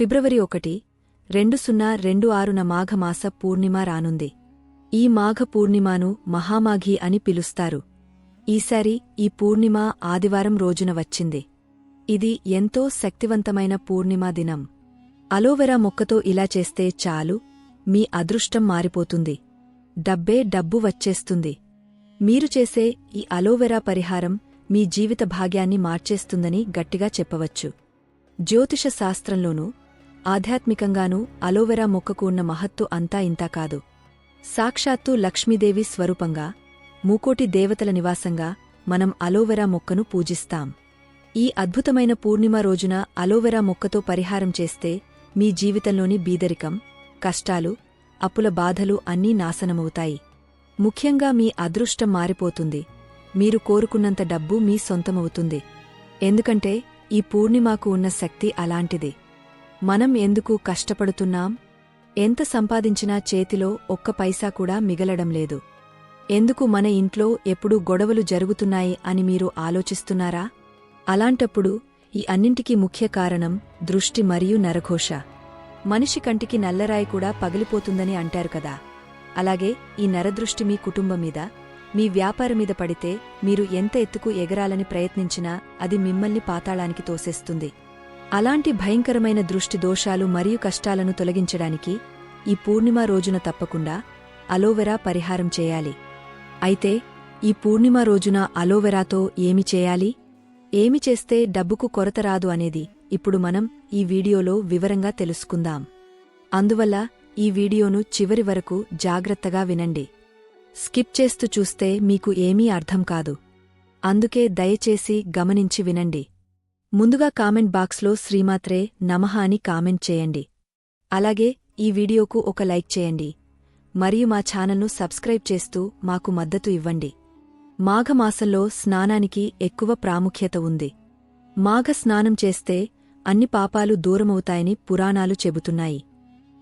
ఫిబ్రవరి ఒకటి రెండు సున్నా రెండు ఆరున మాఘమాస పూర్ణిమ రానుంది. ఈ మాఘ పూర్ణిమాను మహామాఘి అని పిలుస్తారు. ఈసారి ఈ పూర్ణిమ ఆదివారం రోజున వచ్చింది. ఇది ఎంతో శక్తివంతమైన పూర్ణిమా దినం. అలోవెరా మొక్కతో ఇలా చేస్తే చాలు మీ అదృష్టం మారిపోతుంది. డబ్బే డబ్బు వచ్చేస్తుంది. మీరు చేసే ఈ అలోవెరా పరిహారం మీ జీవిత భాగ్యాన్ని మార్చేస్తుందని గట్టిగా చెప్పవచ్చు. జ్యోతిష శాస్త్రంలోనూ ఆధ్యాత్మికంగానూ అలోవెరా మొక్కకు ఉన్న మహత్తు అంతా ఇంతా కాదు. సాక్షాత్తు లక్ష్మీదేవి స్వరూపంగా మూకోటి దేవతల నివాసంగా మనం అలోవెరా మొక్కను పూజిస్తాం. ఈ అద్భుతమైన పూర్ణిమ రోజున అలోవెరా మొక్కతో పరిహారం చేస్తే మీ జీవితంలోని బీదరికం కష్టాలు అప్పుల బాధలు అన్నీ నాశనమవుతాయి. ముఖ్యంగా మీ అదృష్టం మారిపోతుంది. మీరు కోరుకున్నంత డబ్బు మీ సొంతమవుతుంది. ఎందుకంటే ఈ పూర్ణిమాకు ఉన్న శక్తి అలాంటిది. మనం ఎందుకు కష్టపడుతున్నాం? ఎంత సంపాదించినా చేతిలో ఒక్క పైసా కూడా మిగలడం లేదు. ఎందుకు మన ఇంట్లో ఎప్పుడూ గొడవలు జరుగుతున్నాయి అని మీరు ఆలోచిస్తున్నారా? అలాంటప్పుడు ఈ అన్నింటికీ ముఖ్య కారణం దృష్టి మరియు నరఘోష. మనిషి కంటికి నల్లరాయి కూడా పగిలిపోతుందని అంటారు కదా. అలాగే ఈ నరదృష్టి మీ కుటుంబం మీద మీ వ్యాపారం మీద పడితే మీరు ఎంత ఎత్తుకు ఎగరాలని ప్రయత్నించినా అది మిమ్మల్ని పాతాళానికి తోసేస్తుంది. అలాంటి భయంకరమైన దృష్టి దోషాలు మరియు కష్టాలను తొలగించడానికి ఈ పూర్ణిమ రోజున తప్పకుండా అలోవెరా పరిహారం చేయాలి. అయితే ఈ పూర్ణిమ రోజున అలోవెరాతో ఏమి చేయాలి? ఏమి చేస్తే డబ్బుకు కొరత రాదు అనేది ఇప్పుడు మనం ఈ వీడియోలో వివరంగా తెలుసుకుందాం. అందువల్ల ఈ వీడియోను చివరి వరకు జాగ్రత్తగా వినండి. స్కిప్ చేస్తూ చూస్తే మీకు ఏమీ అర్థం కాదు. అందుకే దయచేసి గమనించి వినండి. ముందుగా కామెంట్ బాక్స్లో శ్రీమాత్రే నమః అని కామెంట్ చేయండి. అలాగే ఈ వీడియోకు ఒక లైక్ చేయండి. మరియు మా ఛానల్ను సబ్స్క్రైబ్ చేస్తూ మాకు మద్దతు ఇవ్వండి. మాఘమాసంలో స్నానానికి ఎక్కువ ప్రాముఖ్యత ఉంది. మాఘ స్నానం చేస్తే అన్ని పాపాలు దూరమవుతాయని పురాణాలు చెబుతున్నాయి.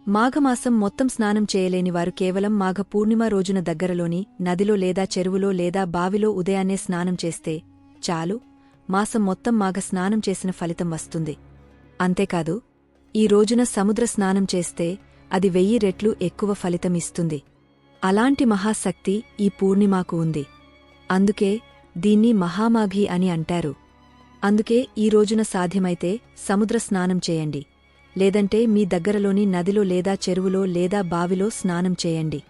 మాఘమాసం మొత్తం స్నానం చేయలేని వారు కేవలం మాఘ పూర్ణిమ రోజున దగ్గరలోని నదిలో లేదా చెరువులో లేదా బావిలో ఉదయాన్నే స్నానం చేస్తే చాలు. మాసం మొత్తం మాగ స్నానం చేసిన ఫలితం వస్తుంది. అంతేకాదు ఈ రోజున సముద్ర స్నానం చేస్తే అది వెయ్యి రెట్లు ఎక్కువ ఫలితం ఇస్తుంది. అలాంటి మహాశక్తి ఈ పూర్ణిమాకు ఉంది. అందుకే దీన్ని మహామాఘి అని అంటారు. అందుకే ఈ రోజున సాధ్యమైతే సముద్ర స్నానం చేయండి. లేదంటే మీ దగ్గరలోని నదిలో లేదా చెరువులో లేదా బావిలో స్నానం చేయండి.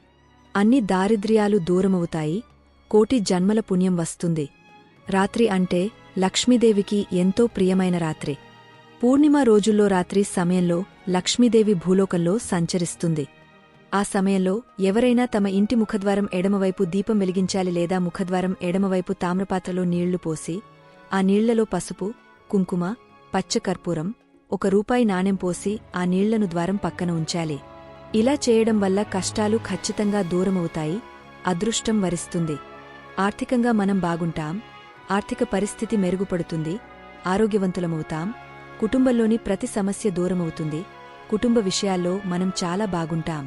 అన్ని దారిద్ర్యాలు దూరమవుతాయి. కోటి జన్మల పుణ్యం వస్తుంది. రాత్రి అంటే లక్ష్మీదేవికి ఎంతో ప్రియమైన రాత్రి. పూర్ణిమ రోజుల్లో రాత్రి సమయంలో లక్ష్మీదేవి భూలోకంలో సంచరిస్తుంది. ఆ సమయంలో ఎవరైనా తమ ఇంటి ముఖద్వారం ఎడమవైపు దీపం వెలిగించాలి లేదా ముఖద్వారం ఎడమవైపు తామ్రపాత్రలో నీళ్ళు పోసి ఆ నీళ్ళలో పసుపు కుంకుమ పచ్చకర్పూరం ఒక రూపాయి నాణెం పోసి ఆ నీళ్ళను ద్వారం పక్కన ఉంచాలి. ఇలా చేయడం వల్ల కష్టాలు ఖచ్చితంగా దూరమవుతాయి అదృష్టం వరిస్తుంది. ఆర్థికంగా మనం బాగుంటాం ఆర్థిక పరిస్థితి మెరుగుపడుతుంది ఆరోగ్యవంతులమవుతాం కుటుంబంలోని ప్రతి సమస్య దూరమవుతుంది కుటుంబ విషయాల్లో మనం చాలా బాగుంటాం.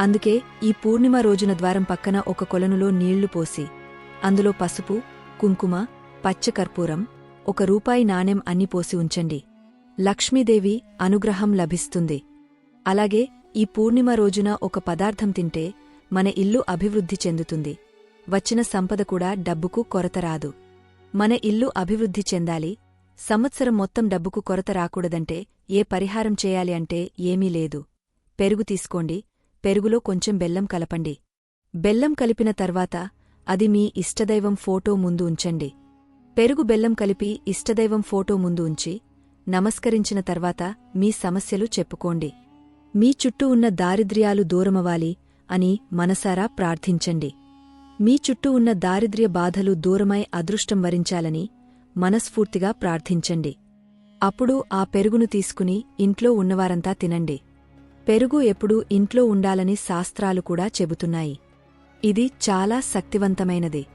అందుకే ఈ పూర్ణిమ రోజున ద్వారం పక్కన ఒక కొలనులో నీళ్ళు పోసి అందులో పసుపు కుంకుమ పచ్చకర్పూరం ఒక రూపాయి నాణెం అన్ని పోసి ఉంచండి. లక్ష్మీదేవి అనుగ్రహం లభిస్తుంది. అలాగే ఈ పూర్ణిమ రోజున ఒక పదార్థం తింటే మన ఇల్లు అభివృద్ధి చెందుతుంది. వచ్చిన సంపద కూడా డబ్బుకు కొరత రాదు. మన ఇల్లు అభివృద్ధి చెందాలి. సంవత్సరం మొత్తం డబ్బుకు కొరత రాకూడదంటే ఏ పరిహారం చేయాలి అంటే ఏమీ లేదు. పెరుగు తీసుకోండి. పెరుగులో కొంచెం బెల్లం కలపండి. బెల్లం కలిపిన తర్వాత అది మీ ఇష్టదైవం ఫోటో ముందు ఉంచండి. పెరుగు బెల్లం కలిపి ఇష్టదైవం ఫోటో ముందు ఉంచి నమస్కరించిన తర్వాత మీ సమస్యలు చెప్పుకోండి. మీ చుట్టూ ఉన్న దారిద్ర్యాలు దూరమవాలి అని మనసారా ప్రార్థించండి. మీ చుట్టూ ఉన్న దారిద్ర్య బాధలు దూరమై అదృష్టం వరించాలని మనస్ఫూర్తిగా ప్రార్థించండి. అప్పుడు ఆ పెరుగును తీసుకుని ఇంట్లో ఉన్నవారంతా తినండి. పెరుగు ఎప్పుడూ ఇంట్లో ఉండాలని శాస్త్రాలు కూడా చెబుతున్నాయి. ఇది చాలా శక్తివంతమైనది.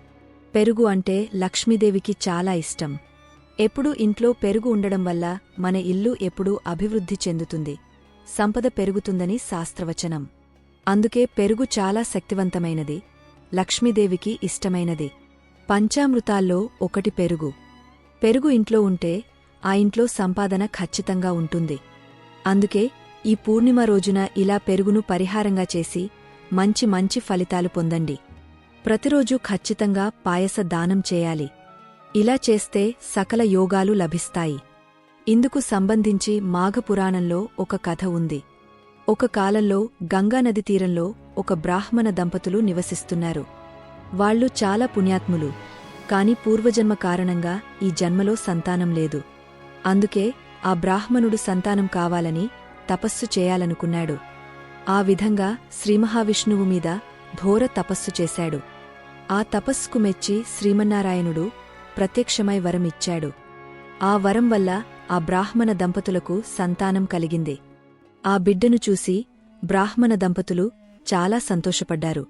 పెరుగు అంటే లక్ష్మీదేవికి చాలా ఇష్టం. ఎప్పుడూ ఇంట్లో పెరుగు ఉండడం వల్ల మన ఇల్లు ఎప్పుడూ అభివృద్ధి చెందుతుంది. సంపద పెరుగుతుందని శాస్త్రవచనం. అందుకే పెరుగు చాలా శక్తివంతమైనది. లక్ష్మీదేవికి ఇష్టమైనది. పంచామృతాల్లో ఒకటి పెరుగు. పెరుగు ఇంట్లో ఉంటే ఆ ఇంట్లో సంపాదన ఖచ్చితంగా ఉంటుంది. అందుకే ఈ పూర్ణిమ రోజున ఇలా పెరుగును పరిహారంగా చేసి మంచి మంచి ఫలితాలు పొందండి. ప్రతిరోజూ ఖచ్చితంగా పాయస దానం చేయాలి. ఇలా చేస్తే సకల యోగాలు లభిస్తాయి. ఇందుకు సంబంధించి మాఘపురాణంలో ఒక కథ ఉంది. ఒక కాలంలో గంగానది తీరంలో ఒక బ్రాహ్మణ దంపతులు నివసిస్తున్నారు. వాళ్ళు చాలా పుణ్యాత్ములు. కాని పూర్వజన్మ కారణంగా ఈ జన్మలో సంతానం లేదు. అందుకే ఆ బ్రాహ్మణుడు సంతానం కావాలని తపస్సు చేయాలనుకున్నాడు. ఆ విధంగా శ్రీమహావిష్ణువు మీద ఘోర తపస్సు చేశాడు. ఆ తపస్సుకు మెచ్చి శ్రీమన్నారాయణుడు ప్రత్యక్షమై వరమిచ్చాడు. ఆ వరం వల్ల ఆ బ్రాహ్మణ దంపతులకు సంతానం కలిగింది. ఆ బిడ్డను చూసి బ్రాహ్మణ దంపతులు చాలా సంతోషపడ్డారు.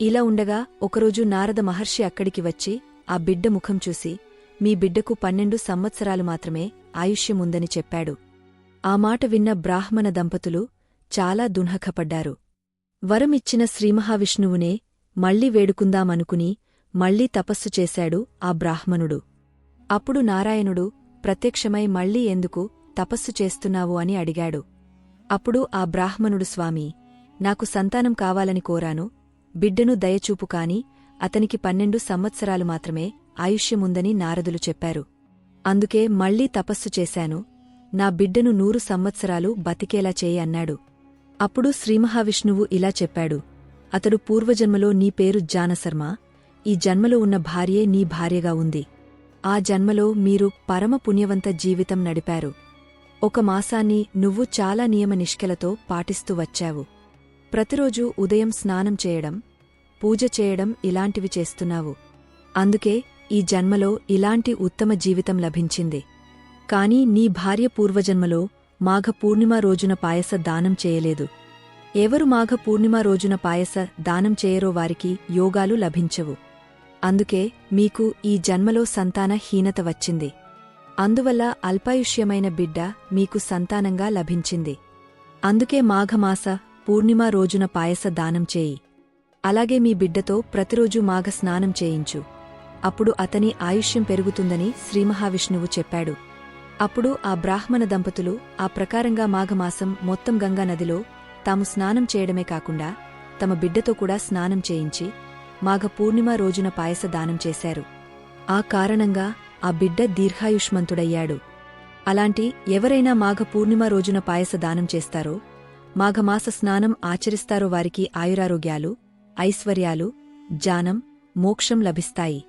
ఇలా ఉండగా ఒకరోజు నారద మహర్షి అక్కడికి వచ్చి ఆ బిడ్డ ముఖం చూసి మీ బిడ్డకు పన్నెండు సంవత్సరాలు మాత్రమే ఆయుష్యముందని చెప్పాడు. ఆ మాట విన్న బ్రాహ్మణ దంపతులు చాలా దున్హఖపడ్డారు వరమిచ్చిన శ్రీమహావిష్ణువునే మళ్ళీ వేడుకుందామనుకుని మళ్ళీ తపస్సు చేశాడు ఆ బ్రాహ్మణుడు. అప్పుడు నారాయణుడు ప్రత్యక్షమై మళ్ళీ ఎందుకు తపస్సు చేస్తున్నావు? అని అడిగాడు. అప్పుడు ఆ బ్రాహ్మణుడు స్వామీ నాకు సంతానం కావాలని కోరాను బిడ్డను దయచూపు కాని అతనికి పన్నెండు సంవత్సరాలు మాత్రమే ఆయుష్యముందని నారదులు చెప్పారు. అందుకే మళ్ళీ తపస్సు చేశాను నా బిడ్డను నూరు సంవత్సరాలు బతికేలా చేయి అన్నాడు. అప్పుడు శ్రీమహావిష్ణువు ఇలా చెప్పాడు అతడు పూర్వజన్మలో నీ పేరు జానశర్మ ఈ జన్మలో ఉన్న భార్యే నీ భార్యగా ఉంది. ఆ జన్మలో మీరు పరమ పుణ్యవంత జీవితం నడిపారు. ఒక మాసాన్ని నువ్వు చాలా నియమ నిష్కెలతో పాటిస్తూ వచ్చావు. ప్రతిరోజూ ఉదయం స్నానం చేయడం పూజ చేయడం ఇలాంటివి చేస్తున్నావు. అందుకే ఈ జన్మలో ఇలాంటి ఉత్తమ జీవితం లభించింది. కాని నీ భార్య పూర్వజన్మలో మాఘ పూర్ణిమ రోజున పాయస దానం చేయలేదు. ఎవరు మాఘ పూర్ణిమ రోజున పాయస దానం చేయరో వారికి యోగాలు లభించవు. అందుకే మీకు ఈ జన్మలో సంతాన హీనత వచ్చింది. అందువల్ల అల్పాయుష్యమైన బిడ్డ మీకు సంతానంగా లభించింది. అందుకే మాఘమాస పూర్ణిమ రోజున పాయస దానం చేయి. అలాగే మీ బిడ్డతో ప్రతిరోజు మాఘ స్నానం చేయించు. అప్పుడు అతని ఆయుష్యం పెరుగుతుందని శ్రీమహావిష్ణువు చెప్పాడు. అప్పుడు ఆ బ్రాహ్మణ దంపతులు ఆ ప్రకారంగా మాఘమాసం మొత్తం గంగా నదిలో తాము స్నానం చేయడమే కాకుండా తమ బిడ్డతో కూడా స్నానం చేయించి మాఘ పూర్ణిమ రోజున పాయస దానం చేశారు. ఆ కారణంగా ఆ బిడ్డ దీర్ఘాయుష్మంతుడయ్యాడు. అలాంటి ఎవరైనా మాఘ పూర్ణిమ రోజున పాయస దానం చేస్తారో మాఘమాస స్నానం ఆచరిస్తారో వారికి ఆయురారోగ్యాలు ఐశ్వర్యాలు జానం మోక్షం లభిస్తాయి.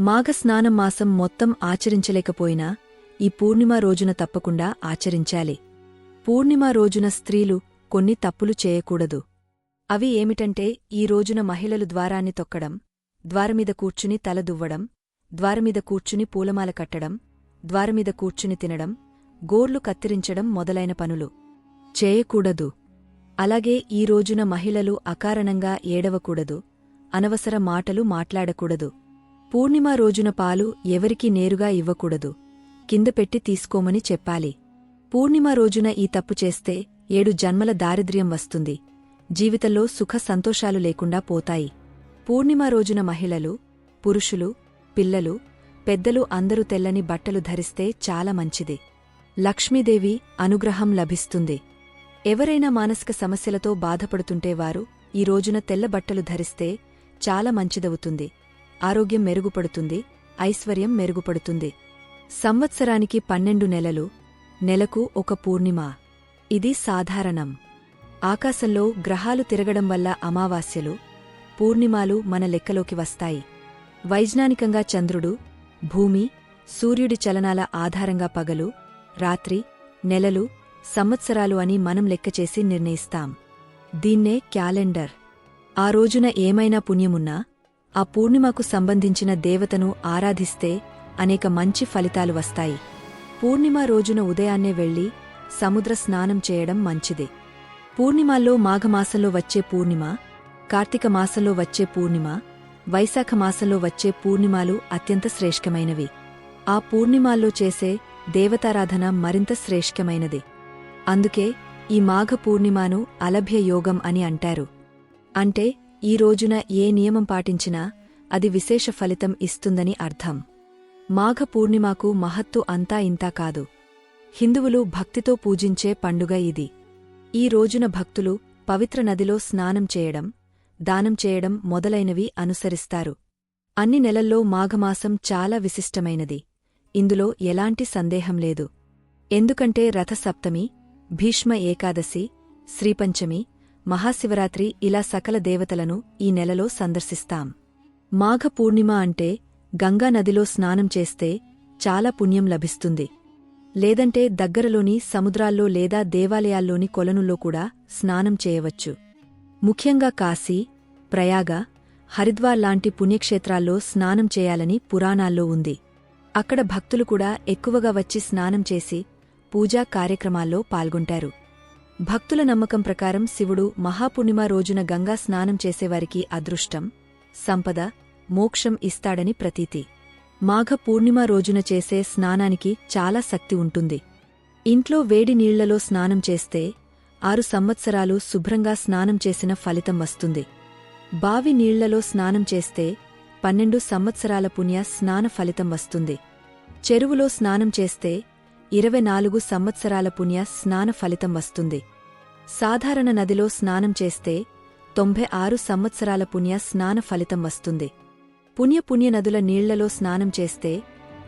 మాఘ స్నానం మాసం మొత్తం ఆచరించలేకపోయినా ఈ పూర్ణిమ రోజున తప్పకుండా ఆచరించాలి. పూర్ణిమ రోజున స్త్రీలు కొన్ని తప్పులు చేయకూడదు. అవి ఏమిటంటే ఈ రోజున మహిళలు ద్వారాన్ని తొక్కడం ద్వారమీద కూర్చుని తల దువ్వడం ద్వారమీద కూర్చుని పూలమాల కట్టడం ద్వారమీద కూర్చుని తినడం గోర్లు కత్తిరించడం మొదలైన పనులు. చేయకూడదు. అలాగే ఈ రోజున మహిళలు అకారణంగా ఏడవకూడదు. అనవసర మాటలు మాట్లాడకూడదు. పూర్ణిమ రోజున పాలు ఎవరికీ నేరుగా ఇవ్వకూడదు. కింద పెట్టి తీసుకోమని చెప్పాలి. పూర్ణిమ రోజున ఈ తప్పు చేస్తే ఏడు జన్మల దారిద్ర్యం వస్తుంది. జీవితంలో సుఖ సంతోషాలు లేకుండా పోతాయి. పూర్ణిమ రోజున మహిళలు పురుషులు పిల్లలు పెద్దలు అందరూ తెల్లని బట్టలు ధరిస్తే చాలా మంచిది. లక్ష్మీదేవి అనుగ్రహం లభిస్తుంది. ఎవరైనా మానసిక సమస్యలతో బాధపడుతుంటే వారు ఈ రోజున తెల్ల బట్టలు ధరిస్తే చాలా మంచిదవుతుంది. ఆరోగ్యం మెరుగుపడుతుంది ఐశ్వర్యం మెరుగుపడుతుంది. సంవత్సరానికి పన్నెండు నెలలు నెలకు ఒక పూర్ణిమ. ఇది సాధారణం. ఆకాశంలో గ్రహాలు తిరగడం వల్ల అమావాస్యలు పూర్ణిమాలు మన లెక్కలోకి వస్తాయి. వైజ్ఞానికంగా చంద్రుడు భూమి సూర్యుడి చలనాల ఆధారంగా పగలు రాత్రి నెలలు సంవత్సరాలు అని మనం లెక్కచేసి నిర్ణయిస్తాం. దీన్నే క్యాలెండర్. ఆ రోజున ఏమైనా పుణ్యమున్నా ఆ పూర్ణిమకు సంబంధించిన దేవతను ఆరాధిస్తే అనేక మంచి ఫలితాలు వస్తాయి. పూర్ణిమ రోజున ఉదయాన్నే వెళ్ళి సముద్ర స్నానం చేయడం మంచిది. పూర్ణిమాల్లో మాఘమాసంలో వచ్చే పూర్ణిమ కార్తీక మాసంలో వచ్చే పూర్ణిమ వైశాఖ మాసంలో వచ్చే పూర్ణిమాలు అత్యంత శ్రేష్ఠమైనవి. ఆ పూర్ణిమాల్లో చేసే దేవతారాధన మరింత శ్రేష్ఠమైనది. అందుకే ఈ మాఘ పూర్ణిమాను అలభ్య యోగం అని అంటారు. అంటే ఈ రోజున ఏ నియమం పాటించినా అది విశేష ఫలితం ఇస్తుందని అర్థం. మాఘ పూర్ణిమాకు మహత్తు అంతా ఇంతా కాదు. హిందువులు భక్తితో పూజించే పండుగ ఇది. ఈ రోజున భక్తులు పవిత్ర నదిలో స్నానం చేయడం దానం చేయడం మొదలైనవి అనుసరిస్తారు. అన్ని నెలల్లో మాఘమాసం చాలా విశిష్టమైనది. ఇందులో ఎలాంటి సందేహం లేదు. ఎందుకంటే రథసప్తమి భీష్మ ఏకాదశి శ్రీపంచమి మహాశివరాత్రి ఇలా సకల దేవతలను ఈ నెలలో సందర్శిస్తాం. మాఘ పూర్ణిమ అంటే గంగానదిలో స్నానం చేస్తే చాలా పుణ్యం లభిస్తుంది. లేదంటే దగ్గరలోని సముద్రాల్లో లేదా దేవాలయాల్లోని కొలనుల్లో కూడా స్నానం చేయవచ్చు. ముఖ్యంగా కాశీ ప్రయాగ హరిద్వార్ లాంటి పుణ్యక్షేత్రాల్లో స్నానం చేయాలని పురాణాల్లో ఉంది. అక్కడ భక్తులు కూడా ఎక్కువగా వచ్చి స్నానం చేసి పూజా కార్యక్రమాల్లో పాల్గొంటారు. భక్తుల నమ్మకం ప్రకారం శివుడు మహాపూర్ణిమ రోజున గంగా స్నానం చేసేవారికి అదృష్టం సంపద మోక్షం ఇస్తాడని ప్రతీతి. మాఘ పూర్ణిమ రోజున చేసే స్నానానికి చాలా శక్తి ఉంటుంది. ఇంట్లో వేడి నీళ్ళలో స్నానం చేస్తే ఆరు సంవత్సరాలు శుభ్రంగా స్నానం చేసిన ఫలితం వస్తుంది. బావి నీళ్ళలో స్నానం చేస్తే పన్నెండు సంవత్సరాల పుణ్య స్నాన ఫలితం వస్తుంది. చెరువులో స్నానం చేస్తే ఇరవై నాలుగు సంవత్సరాల పుణ్య స్నాన ఫలితం వస్తుంది. సాధారణ నదిలో స్నానం చేస్తే తొంభై ఆరు సంవత్సరాల పుణ్య స్నాన ఫలితం వస్తుంది. పుణ్య పుణ్య నదుల నీళ్ళలో స్నానం చేస్తే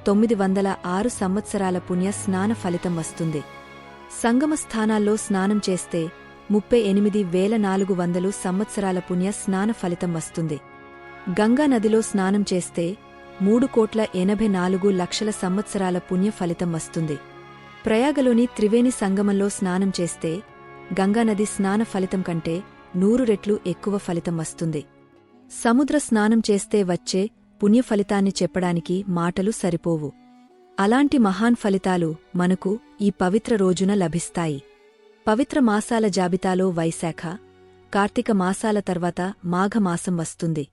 తొమ్మిది వందల ఆరు సంవత్సరాల పుణ్య స్నాన ఫలితం వస్తుంది. సంగమ స్థానాల్లో స్నానం చేస్తే ముప్పై ఎనిమిది వేల నాలుగు వందలు సంవత్సరాల పుణ్య స్నాన ఫలితం వస్తుంది. గంగా నదిలో స్నానం చేస్తే మూడు కోట్ల ఎనభై నాలుగు లక్షల సంవత్సరాల పుణ్య ఫలితం వస్తుంది. ప్రయాగలోని త్రివేణి సంగమంలో స్నానం చేస్తే గంగానది స్నాన ఫలితం కంటే నూరు రెట్లు ఎక్కువ ఫలితం వస్తుంది. సముద్ర స్నానం చేస్తే వచ్చే పుణ్య ఫలితాన్ని చెప్పడానికి మాటలు సరిపోవు. అలాంటి మహాన్ ఫలితాలు మనకు ఈ పవిత్ర రోజున లభిస్తాయి. పవిత్ర మాసాల జాబితాలో వైశాఖ కార్తీక మాసాల తర్వాత మాఘమాసం వస్తుంది.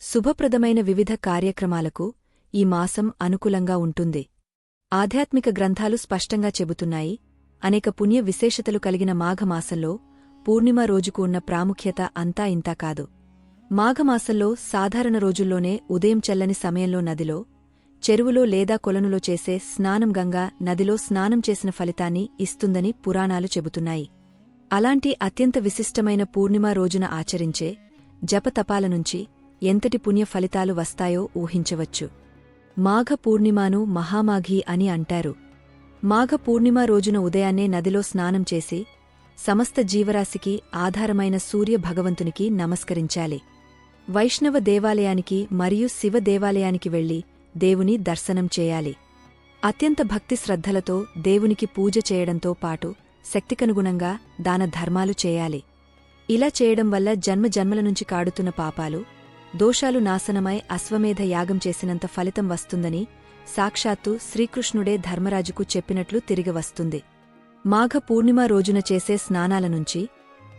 శుభప్రదమైన వివిధ కార్యక్రమాలకు ఈ మాసం అనుకూలంగా ఉంటుంది. ఆధ్యాత్మిక గ్రంథాలు స్పష్టంగా చెబుతున్నాయి. అనేక పుణ్య విశేషతలు కలిగిన మాఘమాసంలో పూర్ణిమ రోజుకు ఉన్న ప్రాముఖ్యత అంతా ఇంతా కాదు. మాఘమాసంలో సాధారణ రోజుల్లోనే ఉదయం చల్లని సమయంలో నదిలో చెరువులో లేదా కొలనులో చేసే స్నానం గంగా నదిలో స్నానం చేసిన ఫలితాన్ని ఇస్తుందని పురాణాలు చెబుతున్నాయి. అలాంటి అత్యంత విశిష్టమైన పూర్ణిమ రోజున ఆచరించే జపతపాల నుంచి ఎంతటి పుణ్య ఫలితాలు వస్తాయో ఊహించవచ్చు. మాఘ పూర్ణిమాను మహామాఘి అని అంటారు. మాఘ పూర్ణిమ రోజున ఉదయాన్నే నదిలో స్నానం చేసి సమస్త జీవరాశికి ఆధారమైన సూర్య భగవంతునికి నమస్కరించాలి. వైష్ణవ దేవాలయానికి మరియు శివ దేవాలయానికి వెళ్ళి దేవుని దర్శనం చేయాలి. అత్యంత భక్తి శ్రద్ధలతో దేవునికి పూజ చేయడంతో పాటు శక్తికనుగుణంగా దాన ధర్మాలు చేయాలి. ఇలా చేయడం వల్ల జన్మ జన్మల నుంచి కాడుతున్న పాపాలు దోషాలు నాశనమై అశ్వమేధ యాగం చేసినంత ఫలితం వస్తుందని సాక్షాత్తు శ్రీకృష్ణుడే ధర్మరాజుకు చెప్పినట్లు తిరిగి వస్తుంది. మాఘ పూర్ణిమ రోజున చేసే స్నానాల నుంచి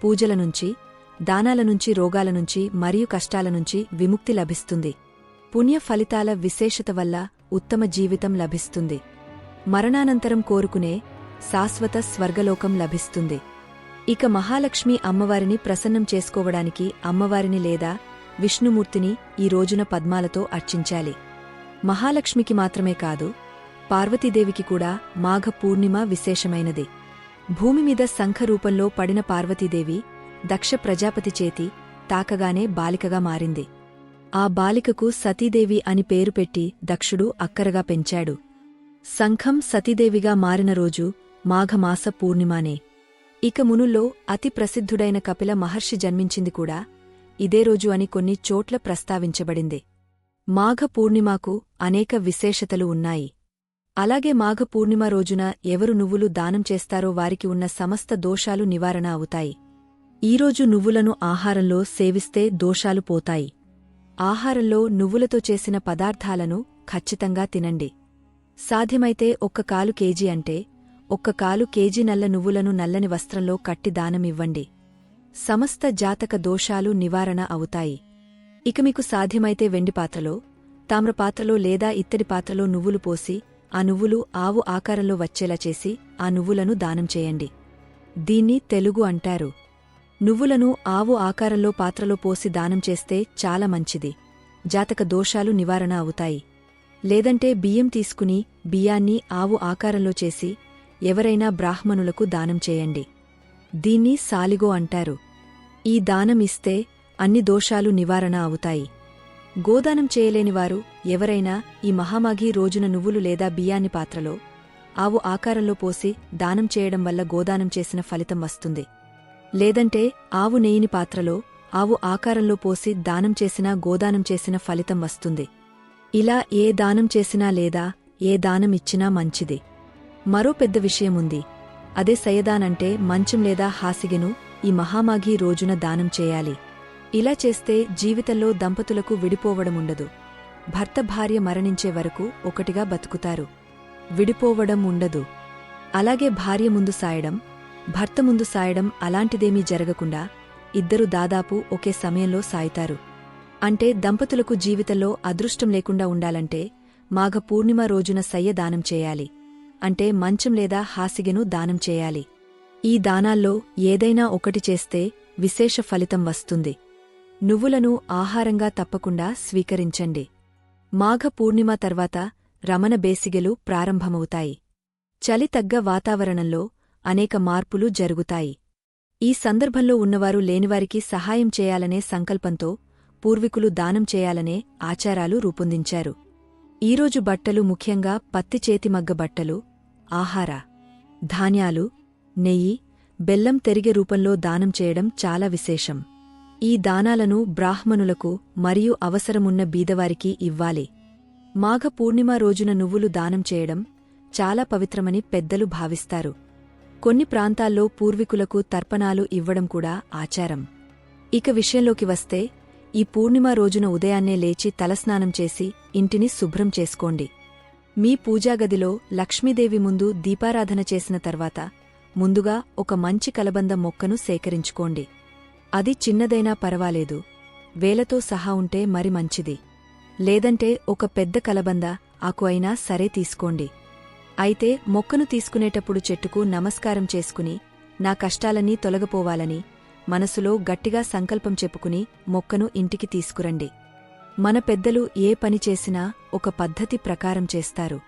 పూజల నుంచి దానాల నుంచి రోగాల నుంచి మరియు కష్టాల నుంచి విముక్తి లభిస్తుంది. పుణ్య ఫలితాల విశేషత వల్ల ఉత్తమ జీవితం లభిస్తుంది. మరణానంతరం కోరుకునే శాశ్వత స్వర్గలోకం లభిస్తుంది. ఇక మహాలక్ష్మి అమ్మవారిని ప్రసన్నం చేసుకోవడానికి అమ్మవారిని లేదా విష్ణుమూర్తిని ఈ రోజున పద్మాలతో అర్చించాలి. మహాలక్ష్మికి మాత్రమే కాదు పార్వతీదేవికి కూడా మాఘ పూర్ణిమ విశేషమైనది. భూమిమీద శంఖరూపంలో పడిన పార్వతీదేవి దక్ష ప్రజాపతి చేతి తాకగానే బాలికగా మారింది. ఆ బాలికకు సతీదేవి అని పేరు పెట్టి దక్షుడు అక్కరగా పెంచాడు. సంఘం సతీదేవిగా మారిన రోజు మాఘమాస పూర్ణిమానే. ఇక మునుల్లో అతి ప్రసిద్ధుడైన కపిల మహర్షి జన్మించింది కూడా ఇదే రోజు అని కొన్ని చోట్ల ప్రస్తావించబడింది. మాఘ పూర్ణిమాకు అనేక విశేషతలు ఉన్నాయి. అలాగే మాఘ పూర్ణిమ రోజున ఎవరు నువ్వులు దానం చేస్తారో వారికి ఉన్న సమస్త దోషాలు నివారణ అవుతాయి. ఈరోజు నువ్వులను ఆహారంలో సేవిస్తే దోషాలు పోతాయి. ఆహారంలో నువ్వులతో చేసిన పదార్థాలను ఖచ్చితంగా తినండి. సాధ్యమైతే ఒక్క కాలు కేజీ అంటే ఒక్క కాలు కేజీ నల్ల నువ్వులను నల్లని వస్త్రంలో కట్టి దానమివ్వండి సమస్త జాతక దోషాలు నివారణ అవుతాయి. ఇక మీకు సాధ్యమైతే వెండి పాత్రలో తామ్రపాత్రలో లేదా ఇత్తడి పాత్రలో నువ్వులు పోసి ఆ నువ్వులు ఆవు ఆకారంలో వచ్చేలా చేసి ఆ నువ్వులను దానం చేయండి. దీన్ని తెలుగు అంటారు. నువ్వులను ఆవు ఆకారంలో పాత్రలో పోసి దానం చేస్తే చాలా మంచిది. జాతక దోషాలు నివారణ అవుతాయి. లేదంటే బియ్యం తీసుకుని బియ్యాన్ని ఆవు ఆకారంలో చేసి ఎవరైనా బ్రాహ్మణులకు దానం చేయండి. దీన్ని సాలిగో అంటారు. ఈ దానం ఇస్తే అన్ని దోషాలు నివారణ అవుతాయి. గోదానం చేయలేనివారు ఎవరైనా ఈ మహామాఘి రోజున నువ్వులు లేదా బియ్యాన్ని పాత్రలో ఆవు ఆకారంలో పోసి దానం చేయడం వల్ల గోదానం చేసిన ఫలితం వస్తుంది. లేదంటే ఆవు నెయ్యిని పాత్రలో ఆవు ఆకారంలో పోసి దానం చేసినా గోదానం చేసిన ఫలితం వస్తుంది. ఇలా ఏ దానం చేసినా లేదా ఏ దానం ఇచ్చినా మంచిది. మరో పెద్ద విషయముంది. అదే సయదానంటే మంచం లేదా హాసిగెను ఈ మహామాఘీ రోజున దానం చేయాలి. ఇలా చేస్తే జీవితంలో దంపతులకు విడిపోవడముండదు. భర్త భార్య మరణించే వరకు ఒకటిగా బతుకుతారు. విడిపోవడం ఉండదు అలాగే భార్య ముందు సాయడం భర్త ముందు సాయడం అలాంటిదేమీ జరగకుండా ఇద్దరు దాదాపు ఒకే సమయంలో సాయుతారు. అంటే దంపతులకు జీవితంలో అదృష్టం లేకుండా ఉండాలంటే మాఘ పూర్ణిమ రోజున సయ్య దానం చేయాలి. అంటే మంచం లేదా హాసిగెను దానం చేయాలి. ఈ దానాల్లో ఏదైనా ఒకటి చేస్తే విశేష ఫలితం వస్తుంది. నువ్వులను ఆహారంగా తప్పకుండా స్వీకరించండి. మాఘ పూర్ణిమ తర్వాత రమణ బేసిగెలు ప్రారంభమవుతాయి. చలి తగ్గ వాతావరణంలో అనేక మార్పులు జరుగుతాయి. ఈ సందర్భంలో ఉన్నవారు లేనివారికి సహాయం చేయాలనే సంకల్పంతో పూర్వీకులు దానం చేయాలనే ఆచారాలు రూపొందించారు. ఈరోజు బట్టలు ముఖ్యంగా పత్తి చేతిమగ్గ బట్టలు ఆహార ధాన్యాలు నెయ్యి బెల్లం తెరిగే రూపంలో దానం చేయడం చాలా విశేషం. ఈ దానాలను బ్రాహ్మణులకు మరియు అవసరమున్న బీదవారికి ఇవ్వాలి. మాఘ పూర్ణిమ రోజున నువ్వులు దానం చేయడం చాలా పవిత్రమని పెద్దలు భావిస్తారు. కొన్ని ప్రాంతాల్లో పూర్వీకులకు తర్పణాలు ఇవ్వడం కూడా ఆచారం. ఇక విషయంలోకి వస్తే ఈ పూర్ణిమ రోజున ఉదయాన్నే లేచి తలస్నానం చేసి ఇంటిని శుభ్రం చేసుకోండి. మీ పూజాగదిలో లక్ష్మీదేవి ముందు దీపారాధన చేసిన తర్వాత ముందుగా ఒక మంచి కలబంద మొక్కను సేకరించుకోండి. అది చిన్నదైనా పర్వాలేదు. వేలతో సహా ఉంటే మరి మంచిది. లేదంటే ఒక పెద్ద కలబంద ఆకు అయినా సరే తీసుకోండి. అయితే మొక్కను తీసుకునేటప్పుడు చెట్టుకు నమస్కారం చేసుకుని నా కష్టాలన్నీ తొలగపోవాలని మనసులో గట్టిగా సంకల్పం చెప్పుకుని మొక్కను ఇంటికి తీసుకురండి. మన పెద్దలు ఏ పని చేసినా ఒక పద్ధతి ప్రకారం చేస్తారు.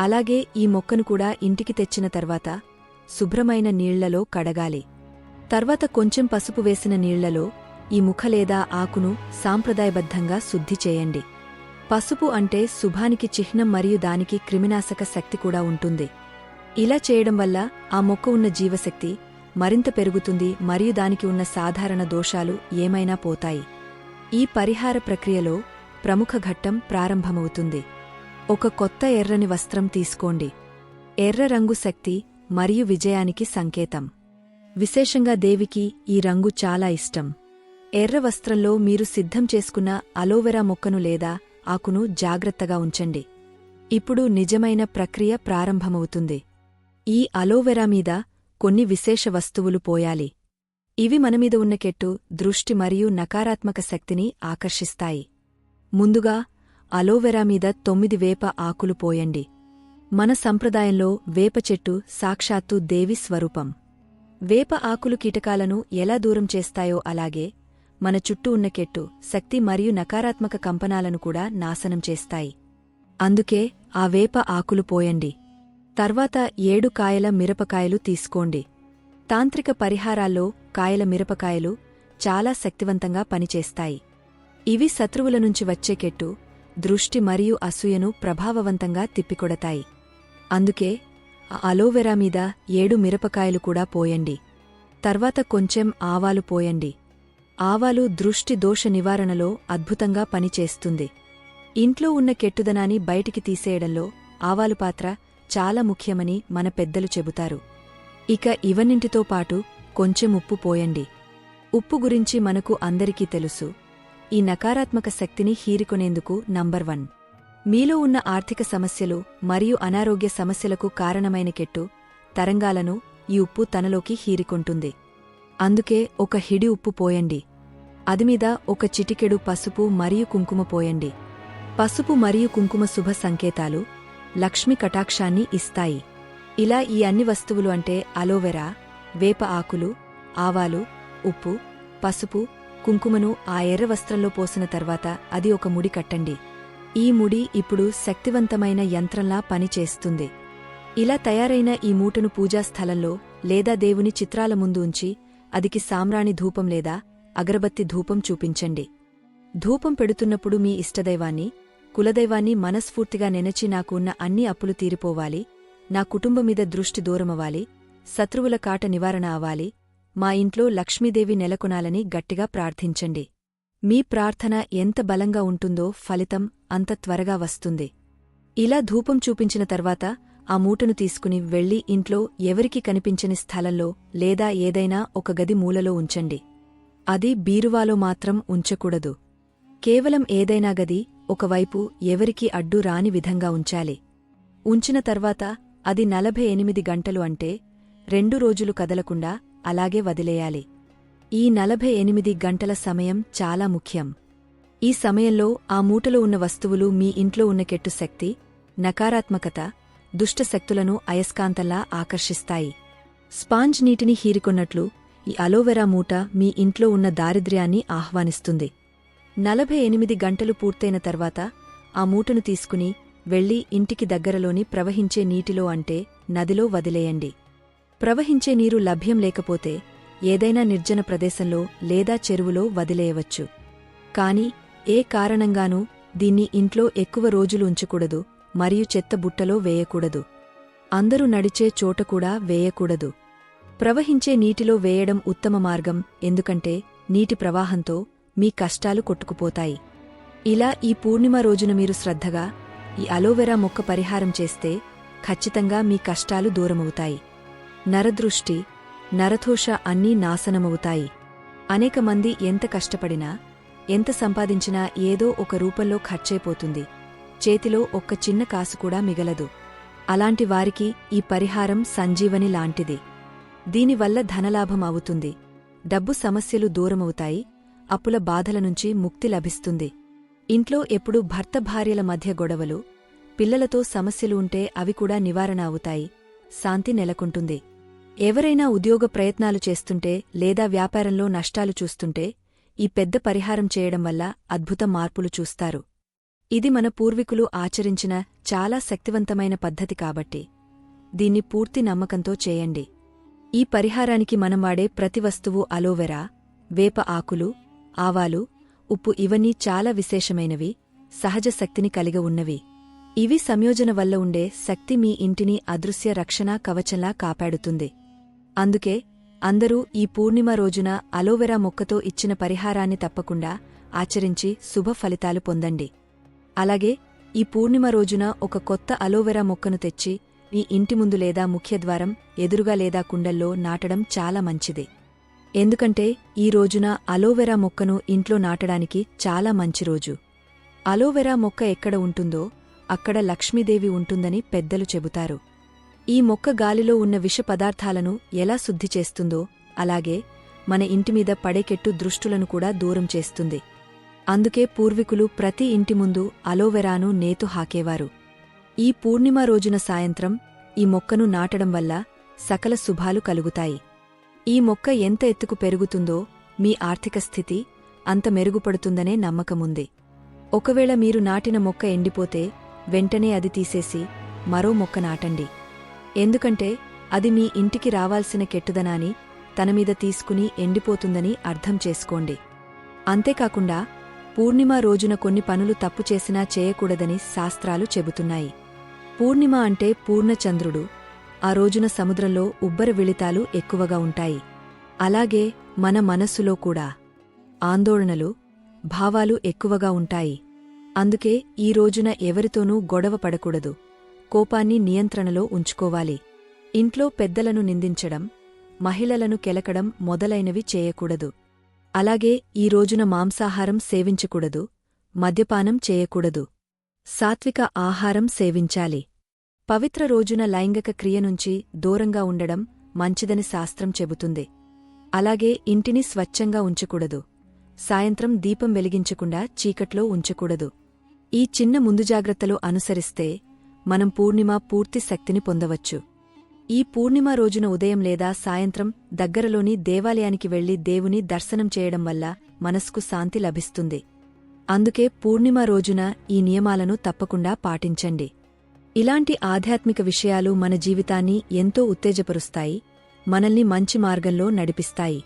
అలాగే ఈ మొక్కను కూడా ఇంటికి తెచ్చిన తర్వాత శుభ్రమైన నీళ్ళలో కడగాలి. తర్వాత కొంచెం పసుపు వేసిన నీళ్ళలో ఈ ముఖ లేదా ఆకును సాంప్రదాయబద్ధంగా శుద్ధి చేయండి. పసుపు అంటే శుభానికి చిహ్నం మరియు దానికి క్రిమినాశక శక్తి కూడా ఉంటుంది. ఇలా చేయడం వల్ల ఆ మొక్క ఉన్న జీవశక్తి మరింత పెరుగుతుంది మరియు దానికి ఉన్న సాధారణ దోషాలు ఏమైనా పోతాయి. ఈ పరిహార ప్రక్రియలో ప్రముఖ ఘట్టం ప్రారంభమవుతుంది. ఒక కొత్త ఎర్రని వస్త్రం తీసుకోండి. ఎర్ర రంగు శక్తి మరియు విజయానికి సంకేతం. విశేషంగా దేవికి ఈ రంగు చాలా ఇష్టం. ఎర్ర వస్త్రంలో మీరు సిద్ధం చేసుకున్న అలోవెరా మొక్కను లేదా ఆకును జాగ్రత్తగా ఉంచండి. ఇప్పుడు నిజమైన ప్రక్రియ ప్రారంభమవుతుంది. ఈ అలోవెరా మీద కొన్ని విశేష వస్తువులు పోయాలి. ఇవి మనమీద ఉన్న కెట్టు దృష్టి మరియు నకారాత్మక శక్తిని ఆకర్షిస్తాయి. ముందుగా అలోవెరా మీద తొమ్మిది వేప ఆకులు పోయండి. మన సంప్రదాయంలో వేప చెట్టు సాక్షాత్తు దేవి స్వరూపం. వేప ఆకులు కీటకాలను ఎలా దూరం చేస్తాయో అలాగే మన చుట్టూ ఉన్న కెట్టు శక్తి మరియు నకారాత్మక కంపనాలను కూడా నాశనం చేస్తాయి. అందుకే ఆ వేప ఆకులు పోయండి. తర్వాత ఏడు కాయల మిరపకాయలు తీసుకోండి. తాంత్రిక పరిహారాల్లో కాయల మిరపకాయలు చాలా శక్తివంతంగా పనిచేస్తాయి. ఇవి శత్రువుల నుంచి వచ్చే కెట్టు దృష్టి మరియు అసూయను ప్రభావవంతంగా తిప్పికొడతాయి. అందుకే అలోవెరా మీద ఏడు మిరపకాయలు కూడా పోయండి. తర్వాత కొంచెం ఆవాలు పోయండి. ఆవాలు దృష్టి దోష నివారణలో అద్భుతంగా పనిచేస్తుంది. ఇంట్లో ఉన్న కెట్టుదనాన్ని బయటికి తీసేయడంలో ఆవాలు పాత్ర చాలా ముఖ్యమని మన పెద్దలు చెబుతారు. ఇక ఇవన్నింటితో పాటు కొంచెం ఉప్పు పోయండి. ఉప్పు గురించి మనకు అందరికీ తెలుసు. ఈ నకారాత్మక శక్తిని హీరికొనేందుకు నంబర్ వన్. మీలో ఉన్న ఆర్థిక సమస్యలు మరియు అనారోగ్య సమస్యలకు కారణమైన కెట్టు తరంగాలను ఈ ఉప్పు తనలోకి హీరికొంటుంది. అందుకే ఒక హిడి ఉప్పు పోయండి. అదిమీద ఒక చిటికెడు పసుపు మరియు కుంకుమ పోయండి. పసుపు మరియు కుంకుమ శుభ సంకేతాలు లక్ష్మి కటాక్షాన్ని ఇస్తాయి. ఇలా ఈ అన్ని వస్తువులు అంటే అలోవెరా వేప ఆకులు ఆవాలు ఉప్పు పసుపు కుంకుమను ఆ ఎర్ర వస్త్రంలో పోసిన తర్వాత అది ఒక ముడి కట్టండి. ఈ ముడి ఇప్పుడు శక్తివంతమైన యంత్రంలా పనిచేస్తుంది. ఇలా తయారైన ఈ మూటను పూజా స్థలంలో లేదా దేవుని చిత్రాల ముందు ఉంచి అదికి సామ్రాణి ధూపం లేదా అగరబత్తి ధూపం చూపించండి. ధూపం పెడుతున్నప్పుడు మీ ఇష్టదైవాన్ని కులదైవాన్ని మనస్ఫూర్తిగా నెనచి నాకు ఉన్న అన్ని అప్పులు తీరిపోవాలి నా కుటుంబం మీద దృష్టి దూరమవ్వాలి శత్రువుల కాట నివారణ అవ్వాలి మా ఇంట్లో లక్ష్మీదేవి నెలకొనాలని గట్టిగా ప్రార్థించండి. మీ ప్రార్థన ఎంత బలంగా ఉంటుందో ఫలితం అంత త్వరగా వస్తుంది. ఇలా ధూపం చూపించిన తర్వాత ఆ మూటను తీసుకుని వెళ్ళి ఇంట్లో ఎవరికి కనిపించని స్థలంలో లేదా ఏదైనా ఒక గది మూలలో ఉంచండి. అది బీరువాలో మాత్రం ఉంచకూడదు. కేవలం ఏదైనా గది ఒకవైపు ఎవరికీ అడ్డు రాని విధంగా ఉంచాలి. ఉంచిన తర్వాత అది నలభై ఎనిమిది గంటలు అంటే రెండు రోజులు కదలకుండా అలాగే వదిలేయాలి. ఈ నలభై ఎనిమిది గంటల సమయం చాలా ముఖ్యం. ఈ సమయంలో ఆ మూటలో ఉన్న వస్తువులు మీ ఇంట్లో ఉన్న కెట్టు శక్తి నకారాత్మకత దుష్టశక్తులను అయస్కాంతంలా ఆకర్షిస్తాయి. స్పాంజ్ నీటిని హీరికొన్నట్లు ఈ అలోవెరా మూట మీ ఇంట్లో ఉన్న దారిద్ర్యాన్ని ఆహ్వానిస్తుంది. నలభై ఎనిమిది గంటలు పూర్తయిన తర్వాత ఆ మూటను తీసుకుని వెళ్ళి ఇంటికి దగ్గరలోని ప్రవహించే నీటిలో అంటే నదిలో వదిలేయండి. ప్రవహించే నీరు లభ్యం లేకపోతే ఏదైనా నిర్జన ప్రదేశంలో లేదా చెరువులో వదిలేయవచ్చు. కాని ఏ కారణంగానూ దీన్ని ఇంట్లో ఎక్కువ రోజులు ఉంచకూడదు మరియు చెత్త బుట్టలో వేయకూడదు. అందరూ నడిచే చోట కూడా వేయకూడదు. ప్రవహించే నీటిలో వేయడం ఉత్తమ మార్గం ఎందుకంటే నీటి ప్రవాహంతో మీ కష్టాలు కొట్టుకుపోతాయి. ఇలా ఈ పూర్ణిమ రోజున మీరు శ్రద్ధగా ఈ అలోవెరా మొక్క పరిహారం చేస్తే ఖచ్చితంగా మీ కష్టాలు దూరమవుతాయి. నరదృష్టి నరథోష అన్నీ నాశనమవుతాయి. అనేక మంది ఎంత కష్టపడినా ఎంత సంపాదించినా ఏదో ఒక రూపంలో ఖర్చైపోతుంది. చేతిలో ఒక్క చిన్న కాసు కూడా మిగలదు. అలాంటి వారికి ఈ పరిహారం సంజీవని లాంటిది. దీనివల్ల ధనలాభం అవుతుంది డబ్బు సమస్యలు దూరమవుతాయి. అప్పుల బాధల నుంచి ముక్తి లభిస్తుంది. ఇంట్లో ఎప్పుడూ భర్త భార్యల మధ్య గొడవలు పిల్లలతో సమస్యలు ఉంటే అవి కూడా నివారణ అవుతాయి శాంతి నెలకొంటుంది. ఎవరైనా ఉద్యోగ ప్రయత్నాలు చేస్తుంటే లేదా వ్యాపారంలో నష్టాలు చూస్తుంటే ఈ పెద్ద పరిహారం చేయడం వల్ల అద్భుత మార్పులు చూస్తారు. ఇది మన పూర్వీకులు ఆచరించిన చాలా శక్తివంతమైన పద్ధతి కాబట్టి. దీన్ని పూర్తి నమ్మకంతో చేయండి. ఈ పరిహారానికి మనం వాడే ప్రతి వస్తువు అలోవెరా వేప ఆకులు ఆవాలు ఉప్పు ఇవన్నీ చాలా విశేషమైనవి సహజ శక్తిని కలిగి ఉన్నవి. ఇవి సంయోజన వల్ల ఉండే శక్తి మీ ఇంటిని అదృశ్య రక్షణ కవచంలా కాపాడుతుంది. అందుకే అందరూ ఈ పూర్ణిమ రోజున అలోవెరా మొక్కతో ఇచ్చిన పరిహారాన్ని తప్పకుండా ఆచరించి శుభ ఫలితాలు పొందండి. అలాగే ఈ పూర్ణిమ రోజున ఒక కొత్త అలోవెరా మొక్కను తెచ్చి మీ ఇంటి ముందు లేదా ముఖ్యద్వారం ఎదురుగా లేదా కుండల్లో నాటడం చాలా మంచిదే. ఎందుకంటే ఈ రోజున అలోవెరా మొక్కను ఇంట్లో నాటడానికి చాలా మంచి రోజు. అలోవెరా మొక్క ఎక్కడ ఉంటుందో అక్కడ లక్ష్మీదేవి ఉంటుందని పెద్దలు చెబుతారు. ఈ మొక్క గాలిలో ఉన్న విష పదార్థాలను ఎలా శుద్ధి చేస్తుందో అలాగే మన ఇంటిమీద పడేకెట్టు దృష్టులను కూడా దూరం చేస్తుంది. అందుకే పూర్వీకులు ప్రతి ఇంటి ముందు అలోవెరాను నేతు హాకేవారు. ఈ పూర్ణిమ రోజున సాయంత్రం ఈ మొక్కను నాటడం వల్ల సకల శుభాలు కలుగుతాయి. ఈ మొక్క ఎంత ఎత్తుకు పెరుగుతుందో మీ ఆర్థిక స్థితి అంత మెరుగుపడుతుందనే నమ్మకముంది. ఒకవేళ మీరు నాటిన మొక్క ఎండిపోతే వెంటనే అది తీసేసి మరో మొక్క నాటండి. ఎందుకంటే అది మీ ఇంటికి రావాల్సిన కెట్టుదనాని తనమీద తీసుకుని ఎండిపోతుందని అర్థం చేసుకోండి. అంతేకాకుండా పూర్ణిమ రోజున కొన్ని పనులు తప్పు చేసినా చేయకూడదని శాస్త్రాలు చెబుతున్నాయి. పూర్ణిమ అంటే పూర్ణచంద్రుడు. ఆ రోజున సముద్రంలో ఉబ్బర విళితాలు ఎక్కువగా ఉంటాయి. అలాగే మన మనస్సులో కూడా. ఆందోళనలు భావాలు ఎక్కువగా ఉంటాయి. అందుకే ఈ రోజున ఎవరితోనూ గొడవ పడకూడదు. కోపాన్ని నియంత్రణలో ఉంచుకోవాలి. ఇంట్లో పెద్దలను నిందించడం మహిళలను కెలకడం మొదలైనవి చేయకూడదు. అలాగే ఈ రోజున మాంసాహారం సేవించకూడదు మద్యపానం చేయకూడదు. సాత్విక ఆహారం సేవించాలి. పవిత్ర రోజున లైంగిక క్రియ నుంచి దూరంగా ఉండడం మంచిదని శాస్త్రం చెబుతుంది. అలాగే ఇంటిని స్వచ్ఛంగా ఉంచకూడదు. సాయంత్రం దీపం వెలిగించకుండా చీకట్లో ఉంచకూడదు. ఈ చిన్న ముందు జాగ్రత్తలు అనుసరిస్తే మనం పూర్ణిమ పూర్తి శక్తిని పొందవచ్చు. ఈ పూర్ణిమ రోజున ఉదయం లేదా సాయంత్రం దగ్గరలోని దేవాలయానికి వెళ్ళి దేవుని దర్శనం చేయడం వల్ల మనస్కు శాంతి లభిస్తుంది. అందుకే పూర్ణిమ రోజున ఈ నియమాలను తప్పకుండా పాటించండి. ఇలాంటి ఆధ్యాత్మిక విషయాలు మన జీవితాన్ని ఎంతో ఉత్తేజపరుస్తాయి మనల్ని మంచి మార్గంలో నడిపిస్తాయి.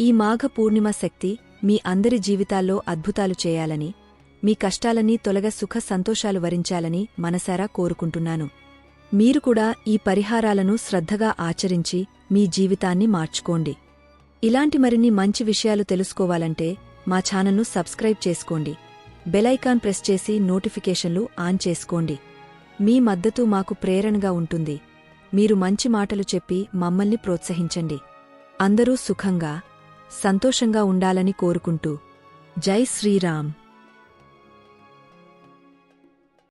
ఈ మాఘ పూర్ణిమ శక్తి మీ అందరి జీవితాల్లో అద్భుతాలు చేయాలని మీ కష్టాలన్నీ తొలగ సుఖ సంతోషాలు వరించాలని మనసారా కోరుకుంటున్నాను. మీరు కూడా ఈ పరిహారాలను శ్రద్ధగా ఆచరించి మీ జీవితాన్ని మార్చుకోండి. ఇలాంటి మరిన్ని మంచి విషయాలు తెలుసుకోవాలంటే మా ఛానల్ను సబ్స్క్రైబ్ చేసుకోండి. బెలైకాన్ ప్రెస్ చేసి నోటిఫికేషన్లు ఆన్ చేసుకోండి. మీ మద్దతు మాకు ప్రేరణగా ఉంటుంది. మీరు మంచి మాటలు చెప్పి మమ్మల్ని ప్రోత్సహించండి. అందరూ సుఖంగా సంతోషంగా ఉండాలని కోరుకుంటూ జై శ్రీరామ్.